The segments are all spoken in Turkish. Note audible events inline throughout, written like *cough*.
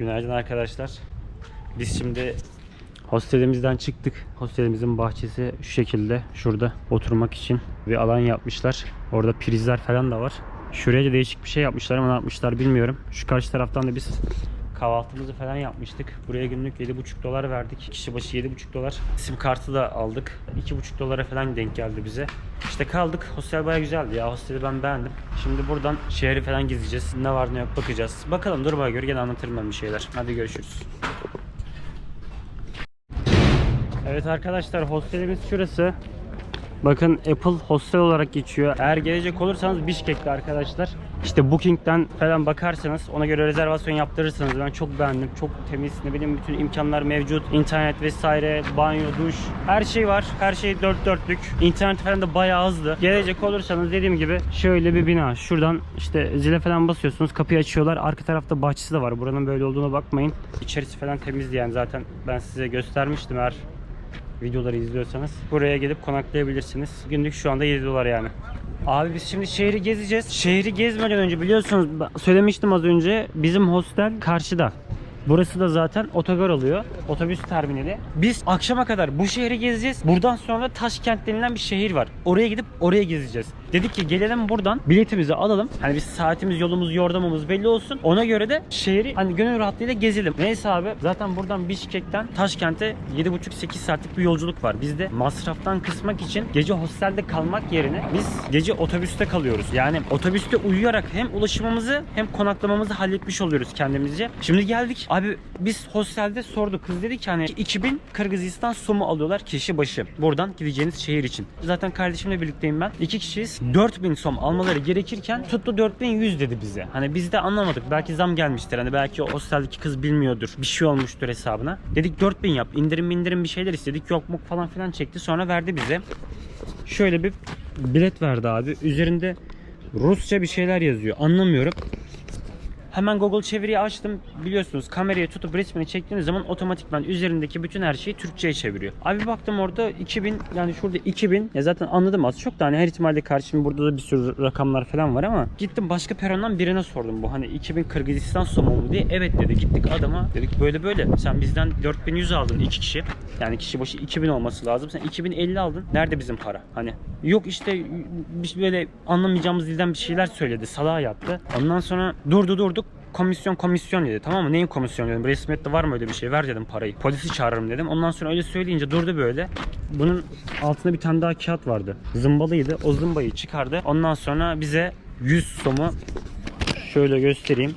Günaydın arkadaşlar. Biz şimdi hostelimizden çıktık. Hostelimizin bahçesi şu şekilde. Şurada oturmak için bir alan yapmışlar. Orada prizler falan da var. Şuraya da değişik bir şey yapmışlar ama ne yapmışlar bilmiyorum. Şu karşı taraftan da biz kahvaltımızı falan yapmıştık. Buraya günlük 7,5 dolar verdik. Kişi başı 7,5 dolar. Sim kartı da aldık. 2,5 dolara falan denk geldi bize. İşte kaldık. Hostel baya güzeldi ya. Hosteli ben beğendim. Şimdi buradan şehri falan gezeceğiz. Ne var ne yok bakacağız. Bakalım duruma göre gene anlatırım ben bir şeyler. Hadi görüşürüz. Evet arkadaşlar hostelimiz şurası. Bakın Apple Hostel olarak geçiyor. Eğer gelecek olursanız Bişkek'te arkadaşlar. İşte Booking'den falan bakarsanız ona göre rezervasyon yaptırırsınız. Ben çok beğendim. Çok temiz. Ne bileyim bütün imkanlar mevcut. İnternet vesaire, banyo, duş. Her şey var. Her şey dört dörtlük. İnternet falan da bayağı hızlı. Gelecek olursanız dediğim gibi şöyle bir bina. Şuradan işte zile falan basıyorsunuz. Kapıyı açıyorlar. Arka tarafta bahçesi de var. Buranın böyle olduğuna bakmayın. İçerisi falan temizdi yani zaten ben size göstermiştim eğer videoları izliyorsanız buraya gelip konaklayabilirsiniz. Günlük şu anda 7 dolar yani. Abi biz şimdi şehri gezeceğiz. Şehri gezmeden önce biliyorsunuz söylemiştim az önce bizim hostel karşıda. Burası da zaten otogar oluyor. Otobüs terminali. Biz akşama kadar bu şehri gezeceğiz. Buradan sonra Taşkent denilen bir şehir var. Oraya gidip oraya gezeceğiz. Dedik ki gelelim buradan biletimizi alalım. Hani biz saatimiz, yolumuz, yordamımız belli olsun. Ona göre de şehri hani gönül rahatlığıyla gezelim. Neyse abi zaten buradan Bişkek'ten Taşkent'e 7,5-8 saatlik bir yolculuk var. Biz de masraftan kısmak için gece hostelde kalmak yerine biz gece otobüste kalıyoruz. Yani otobüste uyuyarak hem ulaşımımızı hem konaklamamızı halletmiş oluyoruz kendimizce. Şimdi geldik. Abi biz hostelde sorduk. Kız dedi ki hani 2000 Kırgızistan somu alıyorlar kişi başı. Buradan gideceğiniz şehir için. Zaten kardeşimle birlikteyim ben. İki kişiyiz. 4000 som almaları gerekirken tuttu 4100 dedi bize. Hani biz de anlamadık. Belki zam gelmiştir. Hani belki o hosteldeki kız bilmiyordur. Bir şey olmuştur hesabına. Dedik 4000 yap. İndirim indirim bir şeyler istedik. Yok muk falan filan çekti. Sonra verdi bize. Şöyle bir bilet verdi abi. Üzerinde Rusça bir şeyler yazıyor. Anlamıyorum. Hemen Google çeviriyi açtım. Biliyorsunuz kamerayı tutup resmini çektiğiniz zaman otomatikman üzerindeki bütün her şeyi Türkçe'ye çeviriyor. Abi baktım orada 2000 yani şurada 2000 ya zaten anladım az çok da hani her ihtimalle karşım burada da bir sürü rakamlar falan var ama gittim başka perondan birine sordum bu hani 2000 Kırgızistan somu mu diye. Evet dedi gittik adama. Dedik böyle böyle. Sen bizden 4100 aldın iki kişi. Yani kişi başı 2000 olması lazım. Sen 2050 aldın. Nerede bizim para? Hani yok işte böyle anlamayacağımız dilden bir şeyler söyledi. Salağa yattı. Ondan sonra durdu durduk komisyon komisyon dedi tamam mı? Neyin komisyonu dedim. Resmiyette var mı öyle bir şey? Ver dedim parayı. Polisi çağırırım dedim. Ondan sonra öyle söyleyince durdu böyle. Bunun altında bir tane daha kağıt vardı. Zımbalıydı. O zımbayı çıkardı. Ondan sonra bize 100 somu şöyle göstereyim.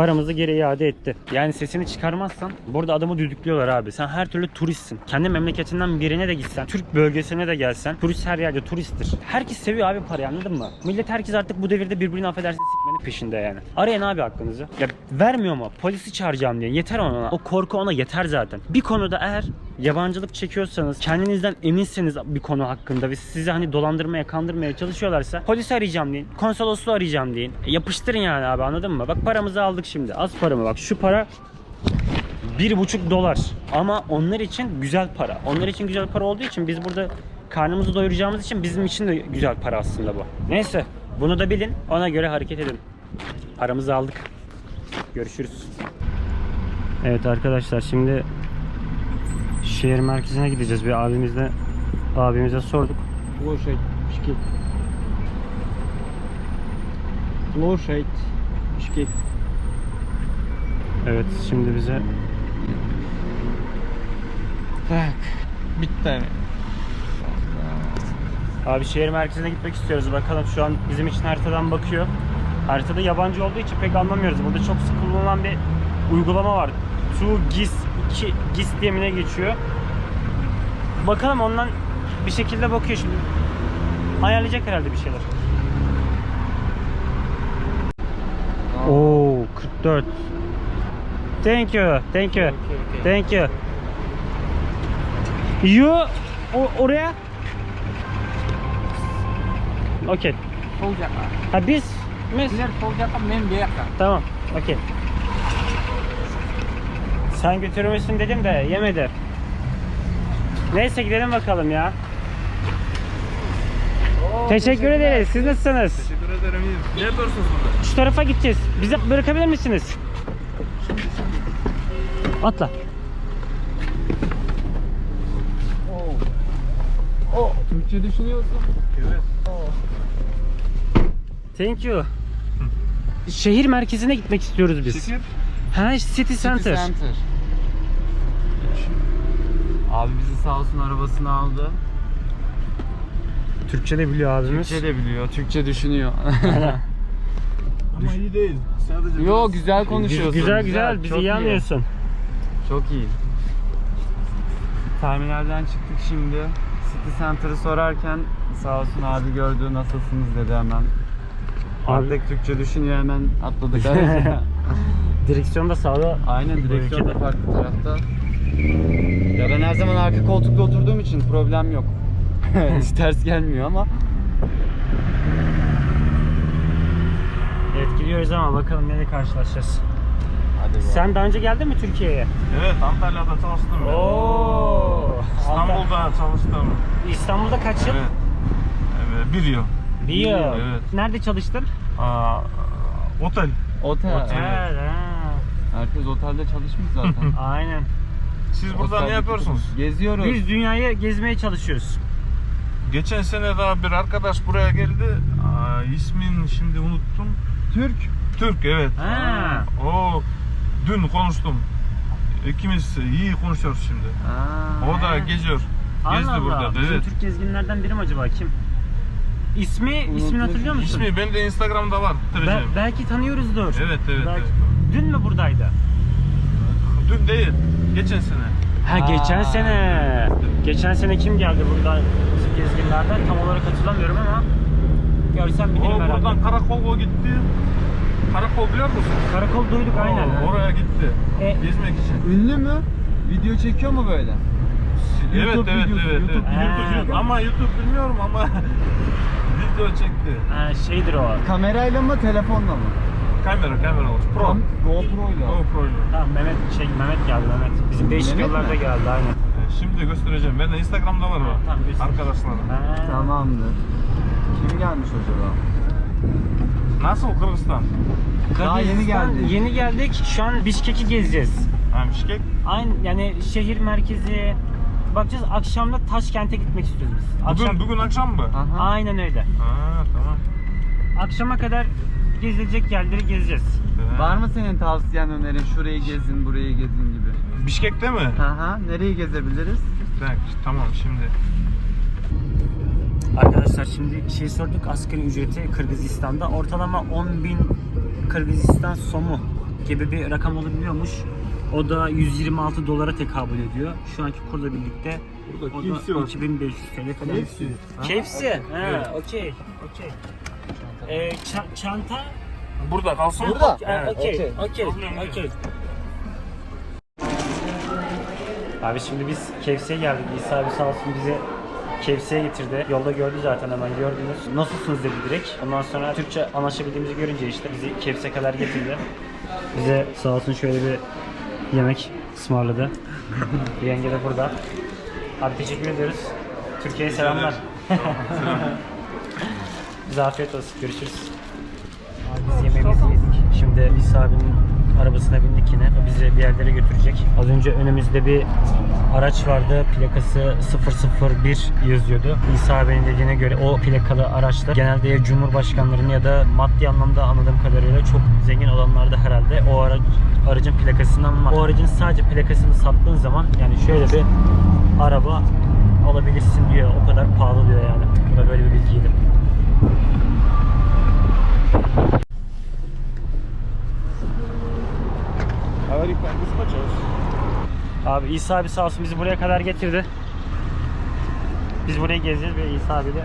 Paramızı geri iade etti. Yani sesini çıkarmazsan burada adamı düdüklüyorlar abi. Sen her türlü turistsin. Kendi memleketinden birine de gitsen, Türk bölgesine de gelsen, turist her yerde turisttir. Herkes seviyor abi parayı anladın mı? Millet herkes artık bu devirde birbirini affedersin sikmenin peşinde yani. Arayın abi aklınızı. Ya vermiyor mu? Polisi çağıracağım diye. Yeter ona. O korku ona yeter zaten. Bir konuda eğer yabancılık çekiyorsanız, kendinizden eminseniz bir konu hakkında ve sizi hani dolandırmaya, kandırmaya çalışıyorlarsa polisi arayacağım deyin. Konsolosluğu arayacağım deyin. E, yapıştırın yani abi anladın mı? Bak paramızı aldık şimdi. Az para mı? Bak şu para bir buçuk dolar. Ama onlar için güzel para. Onlar için güzel para olduğu için biz burada karnımızı doyuracağımız için bizim için de güzel para aslında bu. Neyse bunu da bilin. Ona göre hareket edin. Paramızı aldık. Görüşürüz. Evet arkadaşlar şimdi şehir merkezine gideceğiz. Bir abimizle abimize sorduk. Площадь Бишкек. Площадь Бишкек. Evet şimdi bize Так, bitti. Abi şehir merkezine gitmek istiyoruz. Bakalım şu an bizim için haritadan bakıyor. Haritada yabancı olduğu için pek anlamıyoruz. Burada çok sık kullanılan bir uygulama var. To GIS 2 GIS diye mi ne geçiyor? Bakalım ondan bir şekilde bakıyor şimdi. Ayarlayacak herhalde bir şeyler. Oo 44. Thank you. Thank you. Thank you. You o, oraya Okey. Sol jaka. Ha biz biz sol jaka. tamam. Okey. Sen götürmüşsün dedim de yemedi. Neyse gidelim bakalım ya. Teşekkür ederiz. Siz nasılsınız? Teşekkür ederim iyiyim. Ne yapıyorsunuz burada? Şu tarafa gideceğiz. Bizi bırakabilir misiniz? Atla. Oh. Türkçe düşünüyorsun. Evet. Thank you. Şehir merkezine gitmek istiyoruz biz. Şekil. Ha City Center. Abi bizi sağ olsun arabasını aldı. Türkçe de biliyor abimiz. Türkçe de biliyor, Türkçe düşünüyor. *laughs* Ama iyi değil. Sadece Yo biraz- güzel konuşuyorsun. güzel güzel, bizi çok iyi anlıyorsun. Çok iyi. Terminalden çıktık şimdi. City Center'ı sorarken sağ olsun abi gördü nasılsınız dedi hemen. Abi- Artık Türkçe düşünüyor hemen atladık *laughs* *laughs* araca. Direksiyonda sağda. Aynen direksiyon da farklı tarafta. Ya ben her zaman arka koltukta oturduğum için problem yok. *laughs* Hiç ters gelmiyor ama. Evet gidiyoruz ama bakalım neyle karşılaşacağız. Hadi Sen daha önce geldin mi Türkiye'ye? Evet Antalya'da çalıştım ben. Oo. İstanbul'da çalıştım. İstanbul'da kaç yıl? Evet. Evet, bir yıl. Bir yıl. Evet. Nerede çalıştın? Aa, otel. Otel. Otel. Evet. ha. Herkes otelde çalışmış zaten. *laughs* Aynen. Siz burada ne yapıyorsunuz? Geziyoruz. Biz dünyayı gezmeye çalışıyoruz. Geçen sene daha bir arkadaş buraya geldi. Aa, ismin şimdi unuttum. Türk. Türk evet. Ha. O dün konuştum. İkimiz iyi konuşuyoruz şimdi. Aa. O da geziyor. Gezdi Allah Allah. burada. Bizim Evet. Türk gezginlerden biri mi acaba? Kim? İsmi, ismini hatırlıyor musun? İsmi ben de Instagram'da var. Be- belki tanıyoruzdur. Evet evet. Belki- evet. Dün mü buradaydı? Dün değil. Geçen sene. Ha Aa. geçen sene. Geçen sene kim geldi burada bizim gezginlerden? Tam olarak hatırlamıyorum ama görsem bilirim O herhalde. buradan karakol o gitti. Karakol biliyor musun? Karakol duyduk aynen. Oraya gitti. E- Gezmek için. Ünlü mü? Video çekiyor mu böyle? Evet YouTube evet videosu, evet. YouTube evet. videosu. YouTube, ama YouTube bilmiyorum ama *laughs* video çekti. Ha, şeydir o. Kamerayla mı telefonla mı? Kamera kamera olmuş. Pro. Tam GoPro'yla. GoPro'yla. Tamam Mehmet şey Mehmet geldi Mehmet. Bizim değişik Mehmet yollarda mi? geldi aynen. Ee, Şimdi göstereceğim. Ben de Instagram'da var o. Tamam. Ha. Tamamdır. Kim gelmiş acaba? Nasıl Kırgızistan? Daha yeni geldik. Yeni geldik. Şu an Bişkek'i gezeceğiz. Ha Bişkek. Aynı yani şehir merkezi bakacağız. Akşam da Taşkent'e gitmek istiyoruz biz. Bugün Akşam bugün akşam mı? Aha. Aynen öyle. Ha tamam. Akşama kadar gezilecek yerleri gezeceğiz. Var mı senin tavsiyen önerin? Şurayı gezin, burayı gezin gibi. Bişkek'te mi? Aha. Nereyi gezebiliriz? Bak, tamam şimdi. Arkadaşlar şimdi şey sorduk asgari ücreti Kırgızistan'da ortalama 10.000 Kırgızistan somu gibi bir rakam olabiliyormuş. O da 126 dolara tekabül ediyor. Şu anki kurla birlikte Burada o KFC da var. 2500 TL falan. KFC. KFC. Ha, Evet. okey. Okey. Ee, ça- çanta Burada kalsın. Burada. Evet. Okey, okey. okey. Abi şimdi biz KFC'ye geldik. İsa abi sağ olsun bizi KFC'ye getirdi. Yolda gördü zaten hemen gördünüz. Nasılsınız dedi direkt. Ondan sonra Türkçe anlaşabildiğimizi görünce işte bizi KFC'ye kadar getirdi. Bize sağ olsun şöyle bir yemek ısmarladı. *laughs* Yenge de burada. Abi teşekkür ediyoruz. Türkiye'ye selamlar. *laughs* Bize afiyet olsun. Görüşürüz. Biz yemeğimizi yedik. Şimdi İsa abinin arabasına bindik yine. O bizi bir yerlere götürecek. Az önce önümüzde bir araç vardı. Plakası 001 yazıyordu. İsa abinin dediğine göre o plakalı araçlar genelde ya Cumhurbaşkanlarının ya da maddi anlamda anladığım kadarıyla çok zengin olanlarda herhalde o araç, aracın plakasından var. O aracın sadece plakasını sattığın zaman yani şöyle bir araba alabilirsin diyor. O kadar pahalı diyor yani. Bu da böyle bir bilgiydi. Abi İsa abi sağ olsun bizi buraya kadar getirdi. Biz burayı gezeceğiz ve İsa abiyle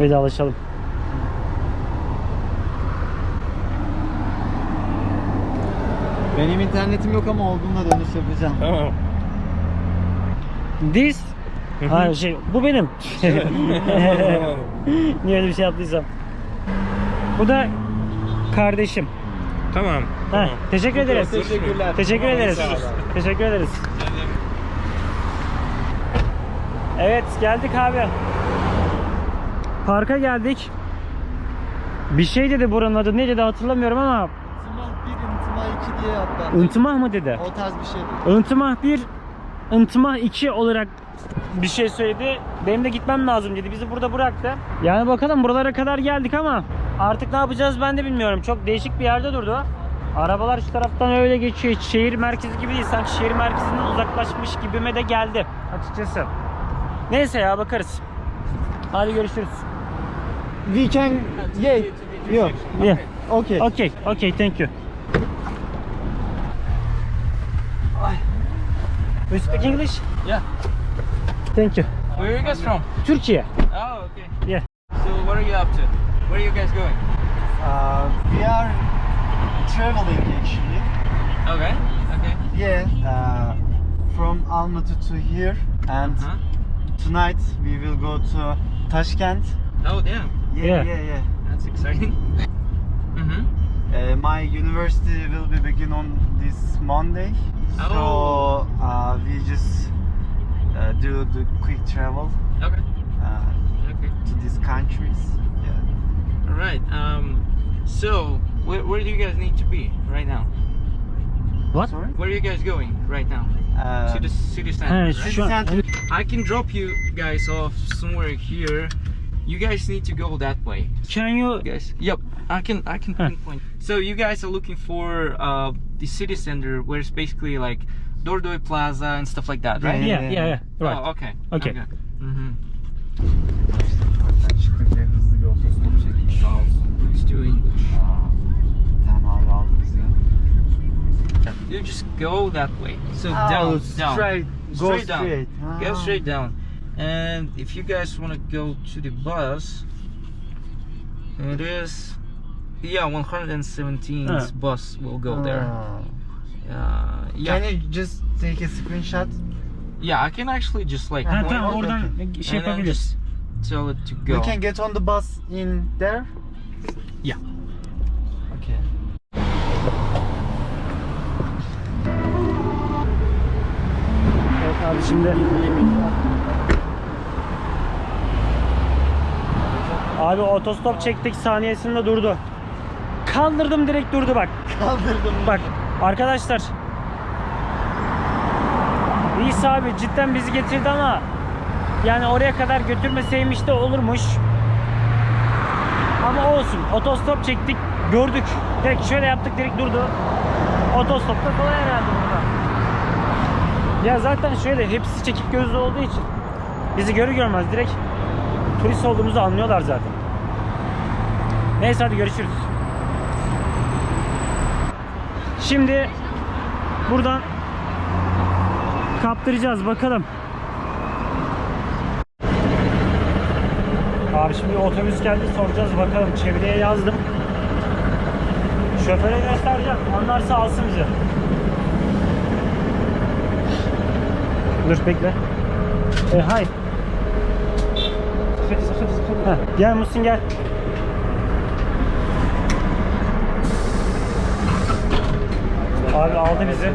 vedalaşalım. Benim internetim yok ama olduğunda dönüş yapacağım. Tamam. This ha şey bu benim. *laughs* Niye öyle bir şey yaptıysam. Bu da kardeşim. Tamam. Ha, teşekkür ederiz. Teşekkürler. Teşekkür ederiz. Teşekkür ederiz. Evet geldik abi. Parka geldik. Bir şey dedi buranın adı ne dedi hatırlamıyorum ama Tımah 1, Tımah 2 diye hatta. Intımah mı dedi? O tarz bir şey. Intımah 1, Intımah 2 olarak bir şey söyledi. Benim de gitmem lazım dedi. Bizi burada bıraktı. Yani bakalım buralara kadar geldik ama artık ne yapacağız ben de bilmiyorum. Çok değişik bir yerde durdu. Arabalar şu taraftan öyle geçiyor. Hiç şehir merkezi gibi değil. Sanki şehir merkezinden uzaklaşmış gibime de geldi açıkçası. Neyse ya bakarız. Hadi görüşürüz. We can yeah. Yok. Yeah. Okay. Okay, okay, thank you. You speak English? Yeah. Thank you. Where are you guys from? Turkey. Oh, okay. Yeah. So what are you up to? Where are you guys going? Uh, we are traveling actually. Okay. Okay. Yeah. Uh, from Almaty to here and Huh? tonight we will go to Tashkent. Oh, damn. Yeah, Yeah. yeah, yeah. That's exciting. *laughs* mm-hmm. Uh, my university will be begin on this Monday, so Oh. uh, we just uh, do the quick travel Okay. uh, Okay. to these countries. Yeah. All right. Um. So where, where do you guys need to be right now? What? Sorry. Where are you guys going right now? Uh, to the city Ha, center. right? şu an center. I can drop you guys off somewhere here. You guys need to go that way. Can you guys. Yep, I can I can Huh. pinpoint. So you guys are looking for uh, the city center, where it's basically like Dordoy Plaza and stuff like that, right? Yeah, yeah, yeah. Right. Oh, okay. Okay. Mm-hmm. Çıkınca hızlı bir otostop çekmiş. Let's do English. Tamam abi aldı bizi. You just go that way. So Oh, down, down, straight. Go Straight down. straight. Go Ah. straight down. And if you guys want to go to the bus, it is yeah, 117th Huh. bus will go there. Ah. Uh, yeah, Can you just take a screenshot? yeah. I can actually just like Ha point tamam oradan okay. şey and then yapabiliriz. just tell it to We go. can get on the bus in there. Yeah. Okay. Evet abi şimdi Abi otostop çektik saniyesinde durdu. Kaldırdım direkt durdu bak. Kaldırdım. Bak arkadaşlar. İsa abi cidden bizi getirdi ama yani oraya kadar götürmeseymiş de olurmuş. Ama olsun. Otostop çektik. Gördük. Direkt şöyle yaptık direkt durdu. Otostop da kolay herhalde burada. Ya zaten şöyle hepsi çekik gözlü olduğu için bizi görür görmez direkt turist olduğumuzu anlıyorlar zaten. Neyse hadi görüşürüz. Şimdi buradan kaptıracağız bakalım. Abi şimdi otobüs geldi soracağız bakalım. Çevreye yazdım. Şoföre göstereceğim. Anlarsa alsın bizi. Dur bekle. E, hay. Heh, gel Musin gel. Abi aldı bizi.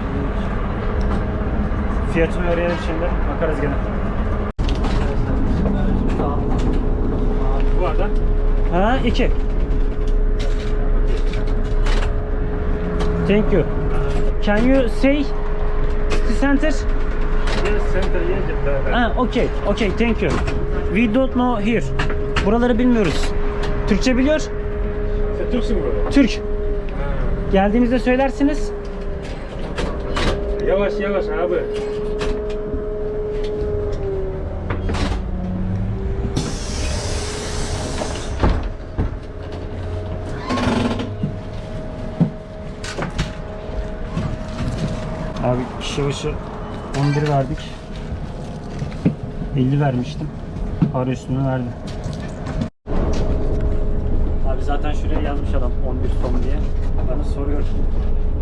Fiyatını öğrenelim şimdi. Bakarız gene. Bu arada. Ha iki. Thank you. Can you say the center? Yes, center Egypt. Ha, okay. Okay, thank you. We don't know here. Buraları bilmiyoruz. Türkçe biliyor. Sen Türksün burada. Türk. Geldiğinizde söylersiniz. Yavaş yavaş abi. Abi kişi başı 11 verdik. 50 vermiştim. Para üstünü verdim. Abi zaten şuraya yazmış adam 11 son diye. Bana soruyor.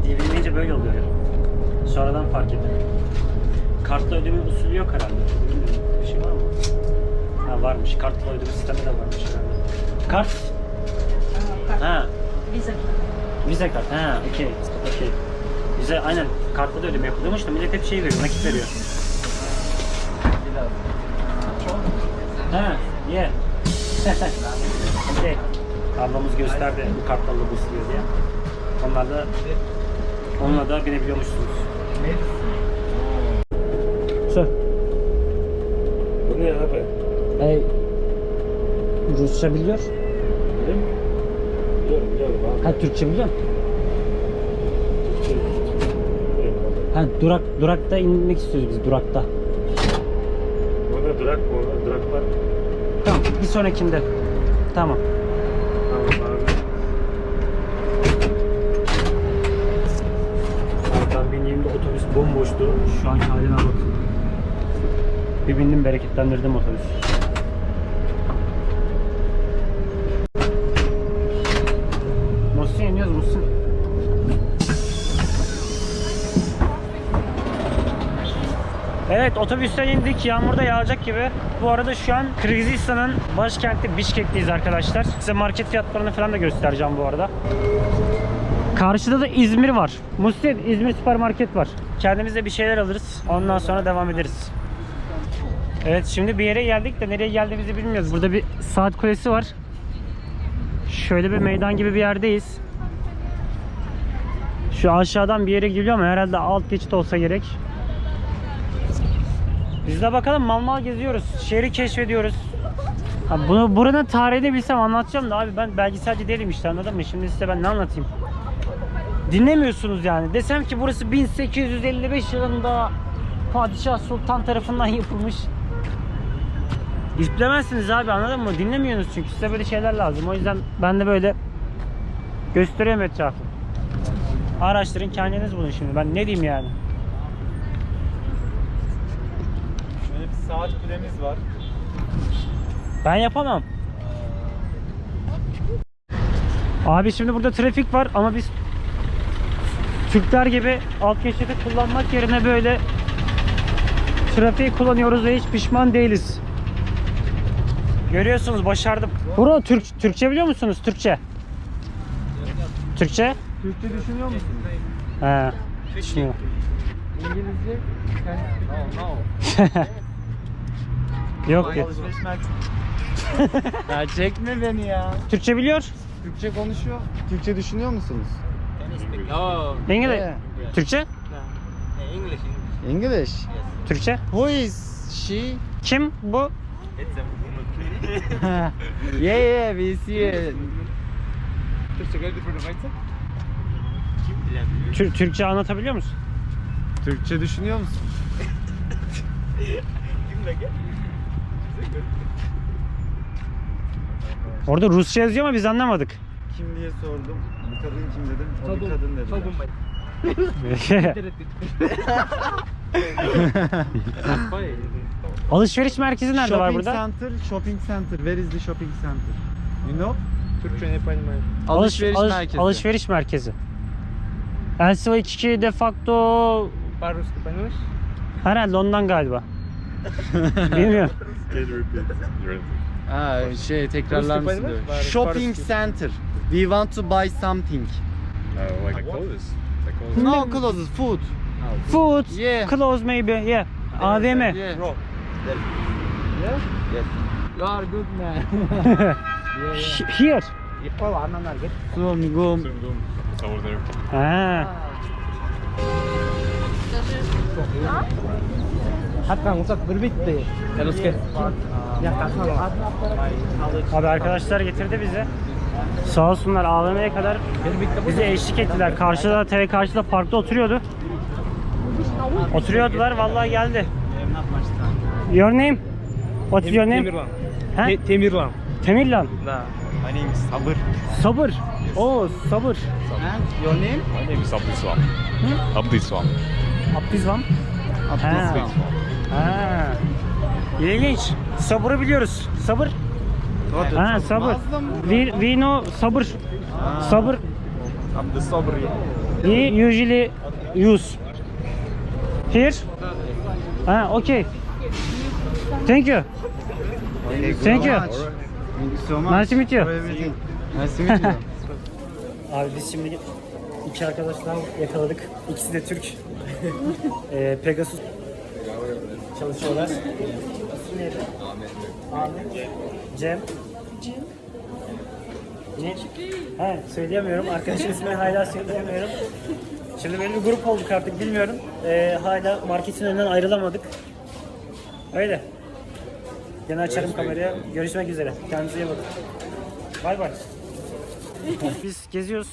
Dilimleyince böyle oluyor ya. Sonradan fark ettim. Kartla ödeme usulü yok herhalde. Bilmiyorum. Bir şey var mı? Ha varmış. Kartla ödeme sistemi de varmış herhalde. Kart? Ha. Visa. Visa kart. Ha, okey. Okey. Bize aynen kartla da ödeme yapılıyormuş da millet hep şey veriyor, nakit veriyor. Ha, yeah. *laughs* okey. Ablamız gösterdi bu kartlarla basılıyor diye. Onlar da Onunla da binebiliyormuşsunuz. Sir, Bu ne abi? hey, Rusça biliyor. Biliyorum biliyorum abi. Ha Türkçe biliyor. Ha durak durakta inmek istiyoruz biz durakta. Durak mı? Orada durak var. Tamam bir sonrakinde. Tamam. Tamam abi. Arkadan bindiğimde otobüs bomboştu. Şu anki haline bak. Bir bindim bereketlendirdim otobüs. Evet otobüsten indik. Yağmur da yağacak gibi. Bu arada şu an Kırgızistan'ın başkenti Bişkek'teyiz arkadaşlar. Size market fiyatlarını falan da göstereceğim bu arada. Karşıda da İzmir var. Muhsin İzmir süpermarket var. Kendimize bir şeyler alırız. Ondan sonra devam ederiz. Evet şimdi bir yere geldik de nereye geldiğimizi bilmiyoruz. Burada bir saat kulesi var. Şöyle bir meydan gibi bir yerdeyiz. Şu aşağıdan bir yere geliyor ama herhalde alt geçit olsa gerek. Biz de bakalım mal mal geziyoruz. Şehri keşfediyoruz. Ha, bunu buranın tarihini bilsem anlatacağım da abi ben belgeselci değilim işte anladın mı? Şimdi size ben ne anlatayım? Dinlemiyorsunuz yani. Desem ki burası 1855 yılında Padişah Sultan tarafından yapılmış. Hiç bilemezsiniz abi anladın mı? Dinlemiyorsunuz çünkü size böyle şeyler lazım. O yüzden ben de böyle gösteriyorum etrafı. Araştırın kendiniz bulun şimdi. Ben ne diyeyim yani? Şöyle bir saat kulemiz var. Ben yapamam. Abi şimdi burada trafik var ama biz Türkler gibi alt geçidi kullanmak yerine böyle trafiği kullanıyoruz ve hiç pişman değiliz. Görüyorsunuz başardım. Bro Türk Türkçe biliyor musunuz? Türkçe. Türkçe? Türkçe düşünüyor musun? He. Düşünüyorum. İngilizce? *laughs* Yok yok. Alışveriş merkezi. ya çekme beni ya. Türkçe biliyor. Türkçe konuşuyor. Türkçe düşünüyor musunuz? Oh, İngiliz. Yeah. Türkçe? English. English. Türkçe. Who is she? Kim bu? It's a woman. *laughs* yeah yeah we see it. Tür- Türkçe anlatabiliyor musun? Türkçe düşünüyor musun? *laughs* Orada Rusça yazıyor ama biz anlamadık. Kim diye sordum. Bu kadın kim dedim. O bir kadın dedi. Çabuk bay. *laughs* Alışveriş merkezi nerede var burada? Shopping center, shopping center. Where is the shopping center? You know? Türkçe ne yapayım? Alışveriş alış- merkezi. Alışveriş merkezi. Elsiva 2 de facto Barus herhalde ondan galiba. *laughs* Bilmiyorum. Ha şey tekrarlar mısın diyor. Shopping center. We want to buy something. Uh, like clothes. Like No clothes, food. Food, Yeah. clothes maybe, yeah. AVM. Yeah. Yeah? Yes. You are good man. *laughs* H- Here. Soon go. It's over there. Ha. Hatta mutlak bir bitti. Kaluske. Abi arkadaşlar getirdi bizi. Sağ olsunlar AVM'ye kadar bize eşlik ettiler. Karşıda TV karşıda parkta oturuyordu. Oturuyordular vallahi geldi. Your name? What's your name? Temirlan. He? Te Temirlan. Temirlan. Da. My name is Sabır. Sabır. Yes. Oh, Sabır. And your name? My name is Abdisvam. Hmm? Abdisvam. Abdisvam? Abdisvam. Ha. İlginç. Sabırı biliyoruz. Sabır. Ha sabır. We, we know sabır. Sabır. Abdisabri. We usually use. Here. Ha okay. Thank you. Thank you. Thank you so much. Nice to meet you. Nice to meet you. *laughs* Abi biz şimdi iki arkadaştan yakaladık. İkisi de Türk. *laughs* ee, Pegasus çalışıyorlar. İsimleri. Ahmet. Cem. Cem. Ne? Ha, söyleyemiyorum. Arkadaşın ismini hala söyleyemiyorum. Şimdi böyle bir grup olduk artık bilmiyorum. Ee, hala marketin önünden ayrılamadık. Öyle. Yine açarım kameraya. Görüşmek üzere. Kendinize iyi bakın. Bay bay. Biz geziyoruz.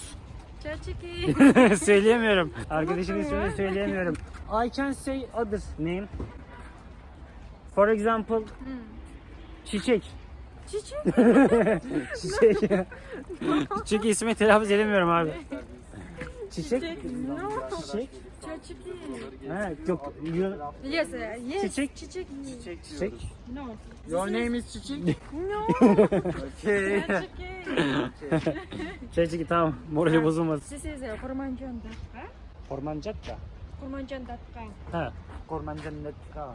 Çerçeki. *laughs* söyleyemiyorum. Arkadaşın ismini söyleyemiyorum. I can say other name. For example, hmm. çiçek. Çiçek. *laughs* çiçek. çiçek ismi telaffuz edemiyorum abi. Çiçek. Çiçek. Çiçek. Ha, yok. Yes, uh, yes. Çiçek. Çiçek. Çiçek. Çiçek. No. Your name is Çiçek. No. *laughs* okay. Çiçek. *laughs* Çiçek tamam. Morali bozulmaz. Siz siz uh, Formancatta. Formancatta. Kurmanjan Datka. Ormancakka. Kurmanjan Datka. Ha.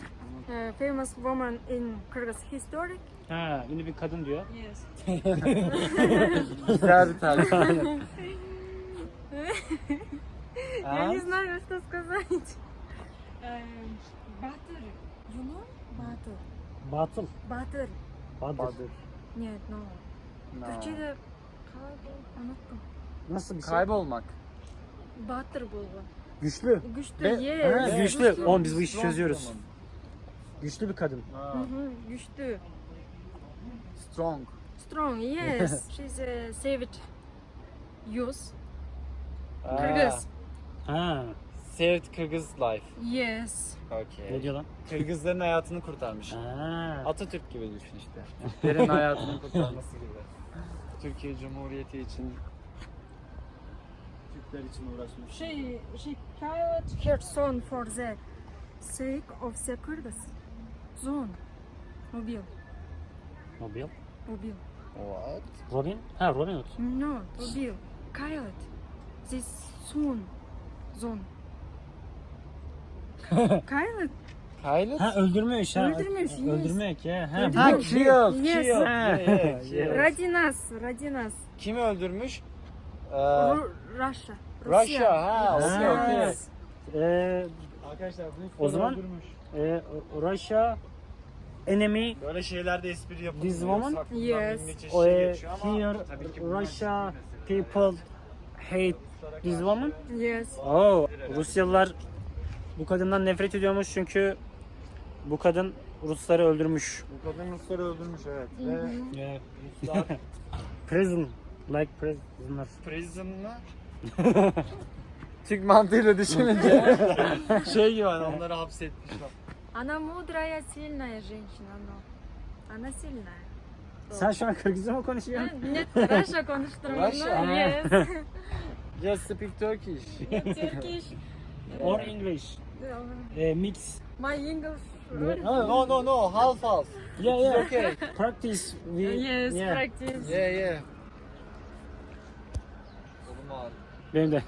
Ormancakka. Uh, famous woman in Kyrgyz history. Ha, ünlü bir kadın diyor. Yes. *laughs* Güzel bir tarif. Я не знаю, что сказать. Эм, Батыр. You know? Батыр. Batıl. Батыр. Badır. Нет, no. Türkçe'de kaybol. Unuttum. Nasıl bir şey? Kaybolmak. Batır buldu. Güçlü. Güçlü, Ve- yes. Ha, güçlü. Oğlum biz bu işi çözüyoruz. Güçlü bir kadın. Hı hı, güçlü. Strong. Strong, yes. *laughs* She's a saved youth. Kırgız. Ha. Saved Kırgız life. Yes. Ne Okay. diyor lan? Kırgızların hayatını kurtarmış. Ha. Atatürk gibi düşün işte. Türklerin *laughs* hayatını kurtarması gibi. Türkiye Cumhuriyeti için Türkler için uğraşmış. She she killed her son for the sake of the Kyrgyz. Zone. Mobil. Mobil. Mobil. What? Robin? Ha Robin Hood. No, mobil. Killed. This son. Zone. Killed. *laughs* Kaylet? Ha öldürmüş ha. Öldürmüş, yes. Öldürmek ya. Ha. Ha killed. Yes. Killed. Ha. Yes. Radinas. Radinas. Kimi öldürmüş? Ee, Ru- Russia. Russia. Ha, Yes. okey okey. Yes. Ee, Arkadaşlar O zaman- e, Russia enemy böyle şeylerde espri yapılıyor. This woman? Saklından Yes. bin çeşit şey e, geçiyor ama here tabii ki bunlar Russia ciddi people hate this woman. Yes. Oh, Rusyalılar bu kadından nefret ediyormuş çünkü bu kadın Rusları öldürmüş. Bu kadın Rusları öldürmüş evet. Ve Yeah. Ruslar *laughs* Prison, like prisoner. prison mı? *laughs* Türk mantığıyla düşününce *laughs* şey gibi hani onları hapsetmişler. Она мудрая, сильная женщина, но она сильная. Sen şu an Kırgızca mı konuşuyorsun? Нет, Russia konuşturuyorum. Russia? Yes. *laughs* Just speak Turkish. Turkish. Or English? Eh, mix. My English. Oh, No no no half half. yeah, yeah. Okay. Practice. We, Yes, yeah. practice. Yeah yeah. Kolum ağrıyor. Benim de.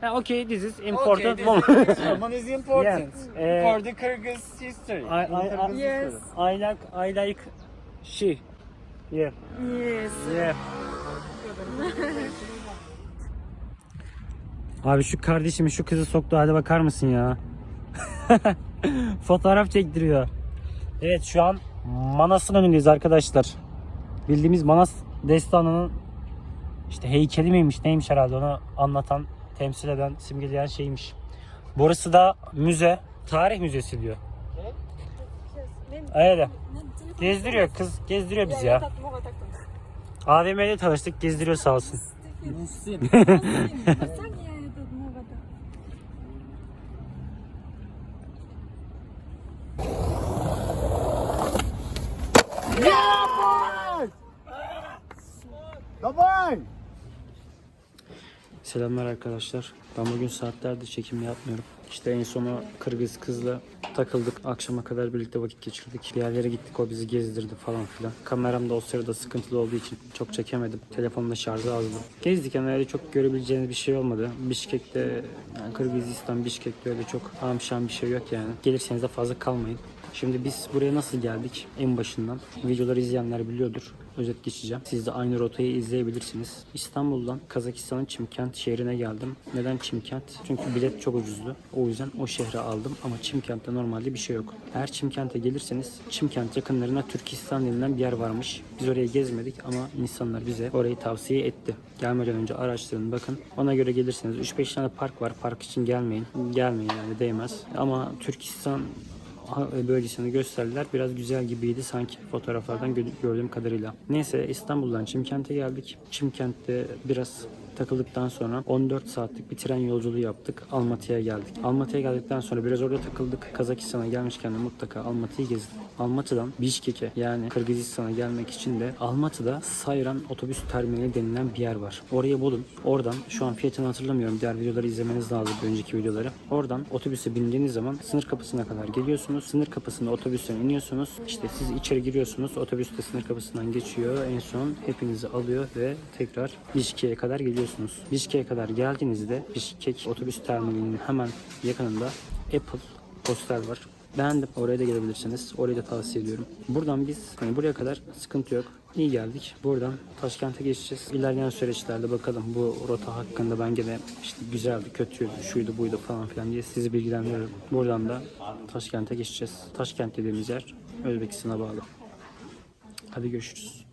Ha, okay, this is important okay, one. this, this woman is important Yeah. for the Kyrgyz history. I- I- I- Yes. I like, I like she. Yeah, Yes. yeah. Abi şu kardeşimi şu kızı soktu hadi bakar mısın ya? *laughs* Fotoğraf çektiriyor. Evet şu an Manas'ın önündeyiz arkadaşlar. Bildiğimiz Manas destanının işte heykeli miymiş neymiş herhalde onu anlatan, temsil eden, simgeleyen şeymiş. Burası da müze. Tarih müzesi diyor. Öyle. Gezdiriyor kız gezdiriyor bizi ya. AVM'de tanıştık gezdiriyor sağ olsun. Давай! Selamlar arkadaşlar. Ben bugün saatlerdir çekim yapmıyorum. İşte en sonu Kırgız kızla takıldık. Akşama kadar birlikte vakit geçirdik. Bir yerlere gittik. O bizi gezdirdi falan filan. Kameram da o sırada sıkıntılı olduğu için çok çekemedim. Telefonda şarjı azdı. Gezdik yani öyle çok görebileceğiniz bir şey olmadı. Bişkek'te, yani Kırgızistan, Bişkek'te öyle çok amşan bir şey yok yani. Gelirseniz de fazla kalmayın. Şimdi biz buraya nasıl geldik? En başından. Videoları izleyenler biliyordur. Özet geçeceğim. Siz de aynı rotayı izleyebilirsiniz. İstanbul'dan Kazakistan'ın Çimkent şehrine geldim. Neden Çimkent? Çünkü bilet çok ucuzdu. O yüzden o şehre aldım ama Çimkent'te normalde bir şey yok. Eğer Çimkent'e gelirseniz Çimkent yakınlarına Türkistan denilen bir yer varmış. Biz orayı gezmedik ama insanlar bize orayı tavsiye etti. Gelmeden önce araştırın bakın. Ona göre gelirseniz 3-5 tane park var. Park için gelmeyin. Gelmeyin yani değmez. Ama Türkistan bölgesini gösterdiler. Biraz güzel gibiydi sanki fotoğraflardan gö- gördüğüm kadarıyla. Neyse İstanbul'dan Çimkent'e geldik. Çimkent'te biraz takıldıktan sonra 14 saatlik bir tren yolculuğu yaptık. Almatı'ya geldik. Almatı'ya geldikten sonra biraz orada takıldık. Kazakistan'a gelmişken de mutlaka Almatı'yı gezdik. Almatı'dan Bişkek'e yani Kırgızistan'a gelmek için de Almatı'da Sayran otobüs terminali denilen bir yer var. Orayı bulun. Oradan şu an fiyatını hatırlamıyorum. Diğer videoları izlemeniz lazım. Önceki videoları. Oradan otobüse bindiğiniz zaman sınır kapısına kadar geliyorsunuz. Sınır kapısında otobüsten iniyorsunuz. İşte siz içeri giriyorsunuz. Otobüs de sınır kapısından geçiyor. En son hepinizi alıyor ve tekrar Bişkek'e kadar geliyorsunuz. Bişkek'e kadar geldiğinizde Bişkek otobüs terminalinin hemen yakınında Apple hostel var. Beğendim. Oraya da gelebilirsiniz. Orayı da tavsiye ediyorum. Buradan biz hani buraya kadar sıkıntı yok. İyi geldik. Buradan Taşkent'e geçeceğiz. İlerleyen süreçlerde bakalım bu rota hakkında ben gene işte güzeldi, kötüydü, şuydu, buydu falan filan diye sizi bilgilendiriyorum. Buradan da Taşkent'e geçeceğiz. Taşkent dediğimiz yer Özbekistan'a bağlı. Hadi görüşürüz.